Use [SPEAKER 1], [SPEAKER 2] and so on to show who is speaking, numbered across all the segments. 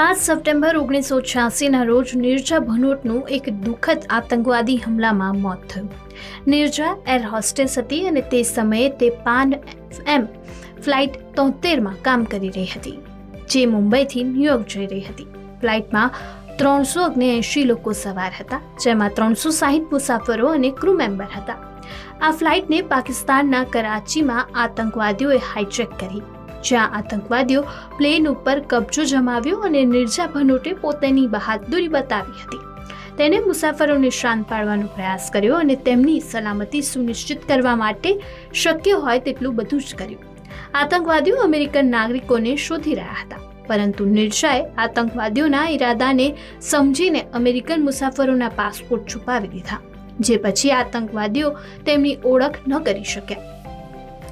[SPEAKER 1] પાંચ સપ્ટેમ્બર ઓગણીસો છ્યાસીના રોજ નિર્જા ભનોટનું એક દુઃખદ આતંકવાદી હુમલામાં મોત થયું. નિર્જા એર હોસ્ટેસ હતી અને તે સમયે તે પાન એમ ફ્લાઇટ તોતેરમાં કામ કરી રહી હતી, જે મુંબઈથી ન્યુયોર્ક જઈ રહી હતી. ફ્લાઇટમાં ત્રણસો ઓગણએંશી લોકો સવાર હતા, જેમાં ત્રણસો સાહીઠ મુસાફરો અને ક્રૂ મેમ્બર હતા. આ ફ્લાઇટને પાકિસ્તાનના કરાચીમાં આતંકવાદીઓએ હાઇજેક કરી. જ્યાં આતંકવાદીઓ પ્લેન ઉપર કબજો જમાવ્યો અને નિર્જા ભનોટે પોતાની બહાદુરી બતાવી હતી. તેને મુસાફરોને શાંત પાડવાનો પ્રયાસ કર્યો અને તેમની સલામતી સુનિશ્ચિત કરવા માટે શક્ય હોય તેટલું બધું જ કર્યું. આતંકવાદીઓ અમેરિકન નાગરિકોને શોધી રહ્યા હતા, પરંતુ નિર્જાએ આતંકવાદીઓના ઈરાદાને સમજીને અમેરિકન મુસાફરોના પાસપોર્ટ છુપાવી દીધા, જે પછી આતંકવાદીઓ તેમની ઓળખ ન કરી શક્યા.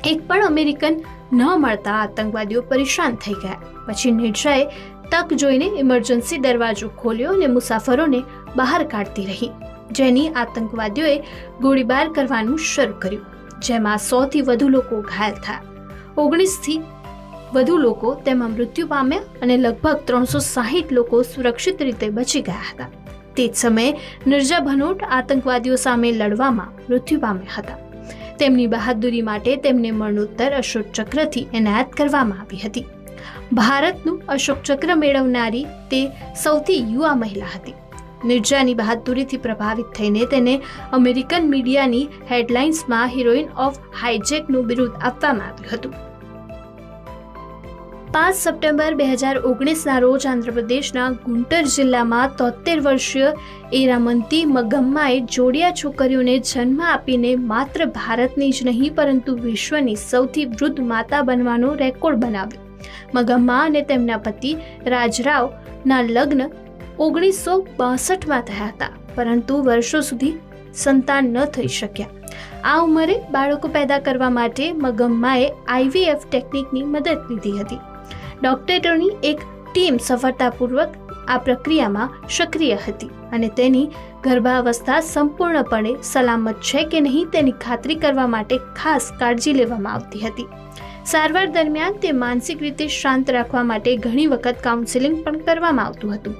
[SPEAKER 1] એક પણ અમેરિકન ન મળતા આતંકવાદીઓ પરેશાન થઈ ગયા. પછી નિર્જાએ તક જોઈને ઇમરજન્સી દરવાજો ખોલ્યો અને મુસાફરોને બહાર કાઢતી રહી. જેની આતંકવાદીઓએ ગોળીબાર કરવાનું શરૂ કર્યું, જેમાં સોથી વધુ લોકો ઘાયલ થયા. ઓગણીસથી વધુ લોકો તેમાં મૃત્યુ પામ્યા અને લગભગ ત્રણસો સાહીઠ લોકો સુરક્ષિત રીતે બચી ગયા હતા. તે જ સમયે નિર્જા ભનોટ આતંકવાદીઓ સામે લડવામાં મૃત્યુ પામ્યા હતા. તેમની બહાદુરી માટે તેમને મરણોત્તર અશોક ચક્રથી એનાયત કરવામાં આવી હતી. ભારતનું અશોક ચક્ર મેળવનારી તે સૌથી યુવા મહિલા હતી. નિર્જાની બહાદુરીથી પ્રભાવિત થઈને તેને અમેરિકન મીડિયાની હેડલાઇન્સમાં હિરોઈન ઓફ હાઇજેકનું બિરુદ આપવામાં આવ્યું હતું. પાંચ સપ્ટેમ્બર બે હજાર ઓગણીસના રોજ આંધ્રપ્રદેશના ગુંટર જિલ્લામાં તોતેર વર્ષીય એરામંતી મગમ્માએ જોડિયા છોકરીઓને જન્મ આપીને માત્ર ભારતની જ નહીં, પરંતુ વિશ્વની સૌથી વૃદ્ધ માતા બનવાનો રેકોર્ડ બનાવ્યો. મગમ્મા અને તેમના પતિ રાજરાવના લગ્ન ઓગણીસો બાસઠમાં થયા હતા, પરંતુ વર્ષો સુધી સંતાન ન થઈ શક્યા. આ ઉંમરે બાળકો પેદા કરવા માટે મગમ્માએ આઈવીએફ ટેકનિકની મદદ લીધી હતી. ડોક્ટરોની એક ટીમ સફળતાપૂર્વક આ પ્રક્રિયામાં સક્રિય હતી અને તેની ગર્ભાવસ્થા સંપૂર્ણપણે સલામત છે કે નહીં તેની ખાતરી કરવા માટે ખાસ કાળજી લેવામાં આવતી હતી. સારવાર દરમિયાન તે માનસિક રીતે શાંત રાખવા માટે ઘણી વખત કાઉન્સેલિંગ પણ કરવામાં આવતું હતું.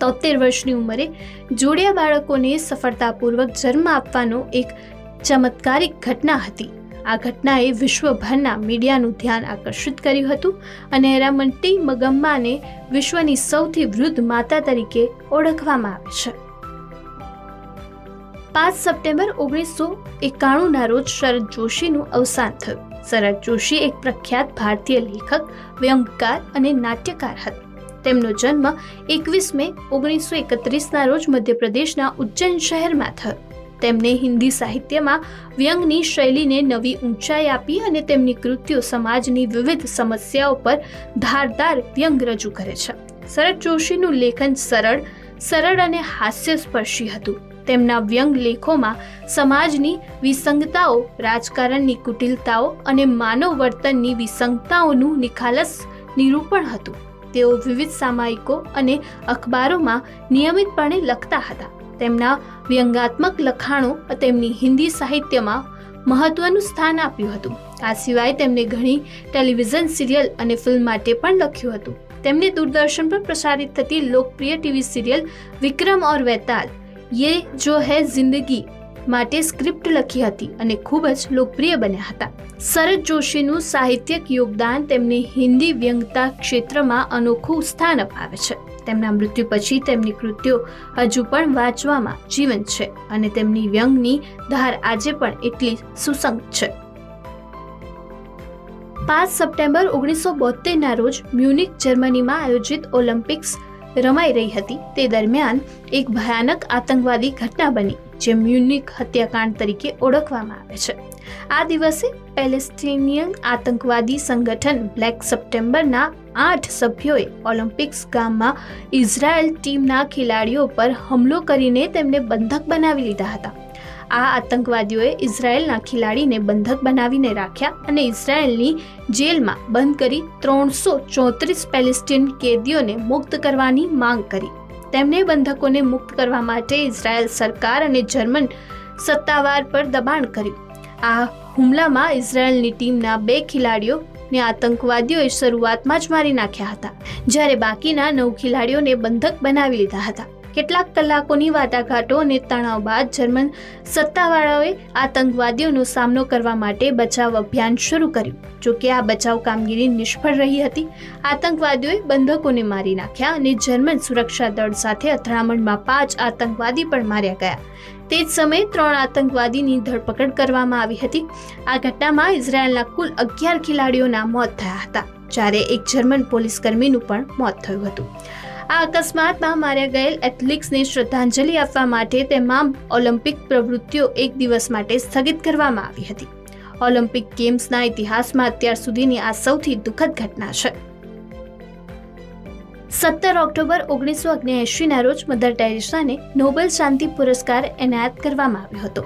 [SPEAKER 1] તોતેર વર્ષની ઉંમરે જોડિયા બાળકોને સફળતાપૂર્વક જન્મ આપવાનો એક ચમત્કારિક ઘટના હતી. આ ઘટનાએ વિશ્વભરના મીડિયાનું ધ્યાન આકર્ષિત કર્યું હતું અને એરામંટી મગમ્માને વિશ્વની સૌથી વૃદ્ધ માતા તરીકે ઓળખવામાં આવે છે. પાંચ સપ્ટેમ્બર ઓગણીસો એકાણુંના રોજ શરદ જોશીનું અવસાન થયું. શરદ જોશી એક પ્રખ્યાત ભારતીય લેખક, વ્યંગકાર અને નાટ્યકાર હતા. તેમનો જન્મ એકવીસ મે ઓગણીસો એકત્રીસના રોજ મધ્યપ્રદેશના ઉજ્જૈન શહેરમાં થયો. તેમને હિન્દી સાહિત્યમાં વ્યંગની શૈલીને નવી ઊંચાઈ આપી અને તેમની કૃત્યો સમાજની વિવિધ સમસ્યાઓ પર ધારદાર વ્યંગ રજૂ કરે છે. શરદ જોશીનું લેખન સરળ સરળ અને હાસ્યસ્પર્શી હતું. તેમના વ્યંગ લેખોમાં સમાજની વિસંગતાઓ, રાજકારણની કુટિલતાઓ અને માનવ વર્તનની વિસંગતાઓનું નિખાલસ નિરૂપણ હતું. તેઓ વિવિધ સામાયિકો અને અખબારોમાં નિયમિતપણે લખતા હતા. તેમના વ્યંગાત્મક લખાણો તેમની હિન્દી સાહિત્યમાં મહત્વનું સ્થાન આપ્યું હતું. આ સિવાય તેમણે ઘણી ટેલિવિઝન સિરિયલ અને ફિલ્મ માટે પણ લખ્યું હતું. તેમણે દૂરદર્શન પર પ્રસારિત થતી લોકપ્રિય ટીવી સિરિયલ વિક્રમ ઓર વેતાલ, યે જો હૈ જિંદગી, માટે સ્ક્રિપ્ટ લખી હતી અને ખૂબ જ લોકપ્રિય બન્યા હતા. શરદ જોશીનું સાહિત્યિક યોગદાન તેમને હિન્દી વ્યંગતા ક્ષેત્રમાં અનોખું સ્થાન અપાવે છે. તેમના મૃત્યુ પછી તેમની કૃત્યો હજુ પણ વાંચવામાં જીવંત છે અને તેમની વ્યંગની ધાર આજે પણ એટલી સુસંગ છે. પાંચ સપ્ટેમ્બર ઓગણીસો બોતેરના રોજ મ્યુનિક, જર્મનીમાં આયોજિત ઓલિમ્પિક્સ રમાઈ રહી હતી. તે દરમિયાન એક ભયાનક આતંકવાદી ઘટના બની, જે મ્યુનિક હત્યાકાંડ તરીકે ઓળખવામાં આવે છે. આ દિવસે પેલેસ્ટિનિયન આતંકવાદી સંગઠન બ્લેક સપ્ટેમ્બરના આઠ સભ્યોએ ઓલિમ્પિક્સ ગામમાં ઇઝરાયલ ટીમના ખેલાડીઓ પર હુમલો કરીને તેમને બંધક બનાવી લીધા હતા. આ આતંકવાદીઓએ ઇઝરાયલના ખેલાડીને બંધક બનાવીને રાખ્યા અને ઇઝરાયલની જેલમાં બંધ કરી ત્રણસો ચોત્રીસ પેલેસ્ટીન કેદીઓને મુક્ત કરવાની માંગ કરી. તેમણે બંધકોને મુક્ત કરવા માટે ઇઝરાયલ સરકાર અને જર્મન સત્તાવાર પર દબાણ કર્યું. આ હુમલામાં ઇઝરાયેલની ટીમના બે ખેલાડીઓ ને આતંકવાદીઓએ શરૂઆતમાં જ મારી નાખ્યા હતા, જ્યારે બાકીના નવ ખેલાડીઓને બંધક બનાવી લીધા હતા. કેટલાક કલાકોની વાટાઘાટો અને તણાવ બાદ જર્મન સત્તાવાળાઓએ આતંકવાદીઓનો સામનો કરવા માટે બચાવ અભિયાન શરૂ કર્યું. જોકે આ બચાવ કામગીરી નિષ્ફળ રહી હતી. આતંકવાદીઓએ બંધકોને મારી નાખ્યા અને જર્મન સુરક્ષા દળ સાથે અથડામણમાં પાંચ આતંકવાદી પણ માર્યા ગયા. તે જ સમયે ત્રણ આતંકવાદીની ધરપકડ કરવામાં આવી હતી. આ ઘટનામાં ઇઝરાયેલના કુલ અગિયાર ખેલાડીઓના મોત થયા હતા, જ્યારે એક જર્મન પોલીસ કર્મીનું પણ મોત થયું હતું. આ અકસ્માતમાં માર્યા ગયેલ એથ્લેટિક્સને શ્રદ્ધાંજલિ આપવા માટે તમામ ઓલિમ્પિક પ્રવૃત્તિઓ એક દિવસ માટે સ્થગિત કરવામાં આવી હતી. ઓલિમ્પિક ગેમ્સના ઇતિહાસમાં અત્યાર સુધીની આ સૌથી દુઃખદ ઘટના છે. સત્તર ઓક્ટોબર ઓગણીસો ઓગણએંશીના રોજ મધર ટેરેસાને નોબેલ શાંતિ પુરસ્કાર એનાયત કરવામાં આવ્યો હતો.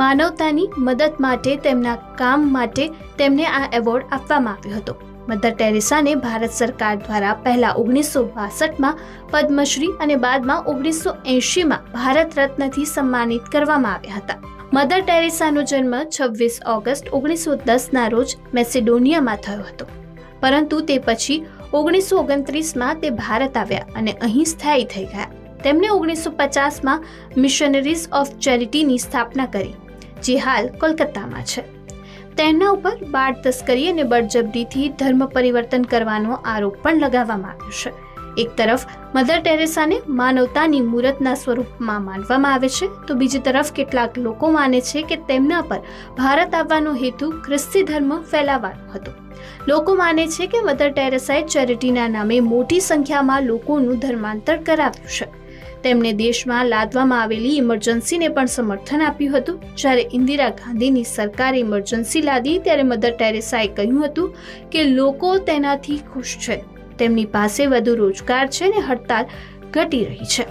[SPEAKER 1] માનવતાની મદદ માટે તેમના કામ માટે તેમને આ એવોર્ડ આપવામાં આવ્યો હતો. મધર ટેરેસાને ભારત સરકાર દ્વારા પહેલા ઓગણીસો બાસઠમાં પદ્મશ્રી અને બાદમાં ઓગણીસો એંશીમાં ભારત રત્નથી સન્માનિત કરવામાં આવ્યા હતા. મધર ટેરેસાનો જન્મ છવ્વીસ ઓગસ્ટ ઓગણીસો દસના રોજ મેસેડોનિયામાં થયો હતો. પરંતુ તે પછી ઓગણીસો ઓગણત્રીસમાં તે ભારત આવ્યા અને અહીં સ્થાયી થઈ ગયા. તેમણે ઓગણીસો પચાસમાં મિશનરીઝ ઓફ ચેરિટીની સ્થાપના કરી, જે હાલ કોલકાતામાં છે. તેમના ઉપર બાળ તસ્કરી અને બળજબરીથી ધર્મ પરિવર્તન કરવાનો આરોપ પણ લગાવવામાં આવ્યો છે. એક તરફ મધર ટેરેસાને માનવતાની મૂર્તના સ્વરૂપમાં માનવામાં આવે છે, તો બીજી તરફ કેટલાક લોકો માને છે કે તેમના પર ભારત આવવાનો હેતુ ખ્રિસ્તી ધર્મ ફેલાવવાનો હતો. લોકો માને છે કે મધર ટેરેસાએ ચેરિટીના નામે મોટી સંખ્યામાં લોકોનું ધર્માંતર કરાવ્યું છે. તેમણે દેશમાં લાદવામાં આવેલી ઇમરજન્સીને પણ સમર્થન આપ્યું હતું. જ્યારે ઇન્દિરા ગાંધીની સરકારે ઇમરજન્સી લાદી, ત્યારે મધર ટેરેસાએ કહ્યું હતું કે લોકો તેનાથી ખુશ છે. તેમની પાસે વધુ રોજગાર છે ને હડતાલ ઘટી રહી છે.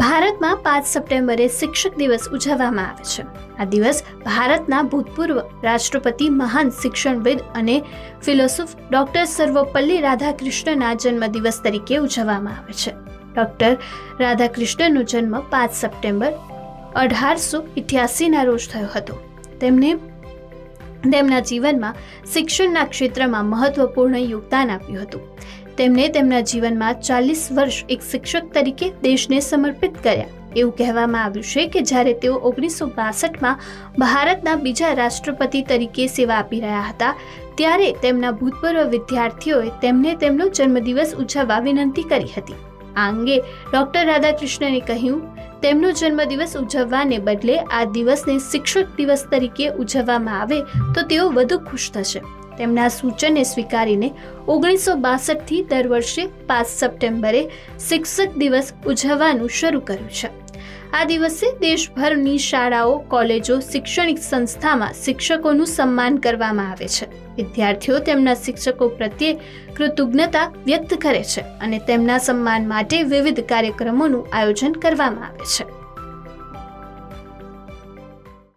[SPEAKER 1] ભારતમાં પાંચ સપ્ટેમ્બરે શિક્ષક દિવસ ઉજવવામાં આવે છે. આ દિવસ ભારતના ભૂતપૂર્વ રાષ્ટ્રપતિ મહાન શિક્ષણવિદ અને ફિલોસોફ ડોક્ટર સર્વપલ્લી રાધાકૃષ્ણના જન્મદિવસ તરીકે ઉજવવામાં આવે છે. ડોક્ટર રાધાકૃષ્ણનો જન્મ પાંચ સપ્ટેમ્બર અઢારસો ઇઠ્યાસીના રોજ થયો હતો. તેમને તેમના જીવનમાં શિક્ષણના ક્ષેત્રમાં મહત્વપૂર્ણ યોગદાન આપ્યું હતું. તેમણે તેમના જીવનમાં ચાલીસ વર્ષ એક શિક્ષક તરીકે દેશને સમર્પિત કર્યા. એવું કહેવામાં આવ્યું છે કે જ્યારે તેઓ ઓગણીસો બાસઠમાં ભારતના બીજા રાષ્ટ્રપતિ તરીકે સેવા આપી રહ્યા હતા, ત્યારે તેમના ભૂતપૂર્વ વિદ્યાર્થીઓએ તેમને તેમનો જન્મદિવસ ઉજવવા વિનંતી કરી હતી. આ અંગે ડૉક્ટર રાધાકૃષ્ણને કહ્યું તેમનો જન્મદિવસ ઉજવવાને બદલે આ દિવસને શિક્ષક દિવસ તરીકે ઉજવવામાં આવે તો તેઓ વધુ ખુશ થશે. તેમના સૂચનને સ્વીકારીને ઓગણીસો બાસઠથી દર વર્ષે પાંચ સપ્ટેમ્બરે શિક્ષક દિવસ ઉજવવાનું શરૂ કર્યું છે. આ દિવસે દેશભરની શાળાઓ, કોલેજો, શૈક્ષણિક સંસ્થામાં શિક્ષકોનું સન્માન કરવામાં આવે છે. વિદ્યાર્થીઓ તેમના શિક્ષકો પ્રત્યે કૃતજ્ઞતા વ્યક્ત કરે છે અને તેમના સન્માન માટે વિવિધ કાર્યક્રમોનું આયોજન કરવામાં આવે છે.